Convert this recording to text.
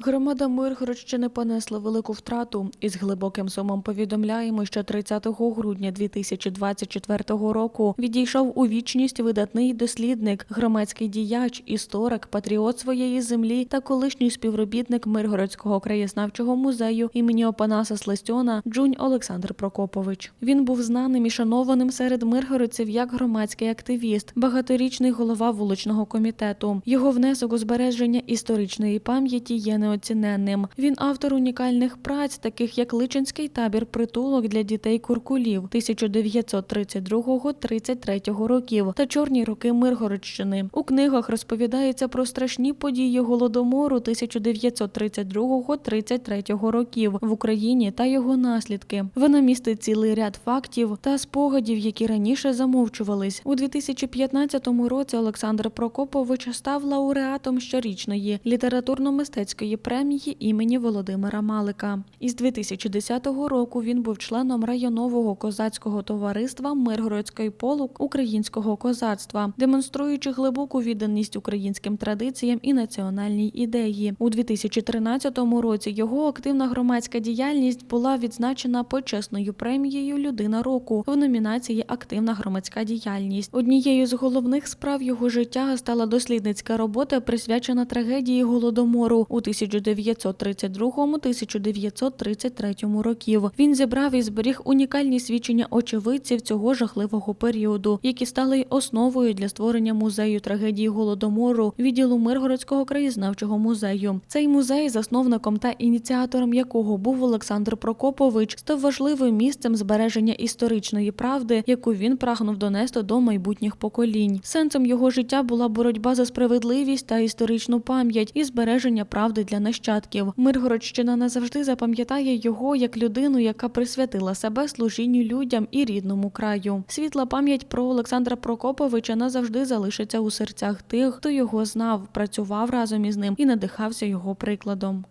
Громада Миргородщини понесла велику втрату і з глибоким сумом повідомляємо, що 30 грудня 2024 року відійшов у вічність видатний дослідник, громадський діяч, історик, патріот своєї землі та колишній співробітник Миргородського краєзнавчого музею імені Опанаса Слестьона Джунь Олександр Прокопович. Він був знаним і шанованим серед миргородців як громадський активіст, багаторічний голова вуличного комітету. Його внесок у збереження історичної пам'яті є неоціненним. Він автор унікальних праць, таких як Личинський табір притулок для дітей куркулів 1932-33 років та чорні роки Миргородщини. У книгах розповідається про страшні події голодомору 1932-33 років в Україні та його наслідки. Вона містить цілий ряд фактів та спогадів, які раніше замовчувались. У 2015 році Олександр Прокопович став лауреатом щорічної літературно-мистецької премії імені Володимира Малика. Із 2010 року він був членом районового козацького товариства Миргородський полк українського козацтва, демонструючи глибоку відданість українським традиціям і національній ідеї. У 2013 році його активна громадська діяльність була відзначена почесною премією Людина року в номінації Активна громадська діяльність. Однією з головних справ його життя стала дослідницька робота, присвячена трагедії голодомору у 1932-1933 років. Він зібрав і зберіг унікальні свідчення очевидців цього жахливого періоду, які стали основою для створення музею трагедії голодомору відділу Миргородського краєзнавчого музею. Цей музей, засновником та ініціатором якого був Олександр Прокопович, став важливим місцем збереження історичної правди, яку він прагнув донести до майбутніх поколінь. Сенсом його життя була боротьба за справедливість та історичну пам'ять і збереження правди для нащадків. Миргородщина назавжди запам'ятає його як людину, яка присвятила себе служінню людям і рідному краю. Світла пам'ять про Олександра Прокоповича назавжди залишиться у серцях тих, хто його знав, працював разом із ним і надихався його прикладом.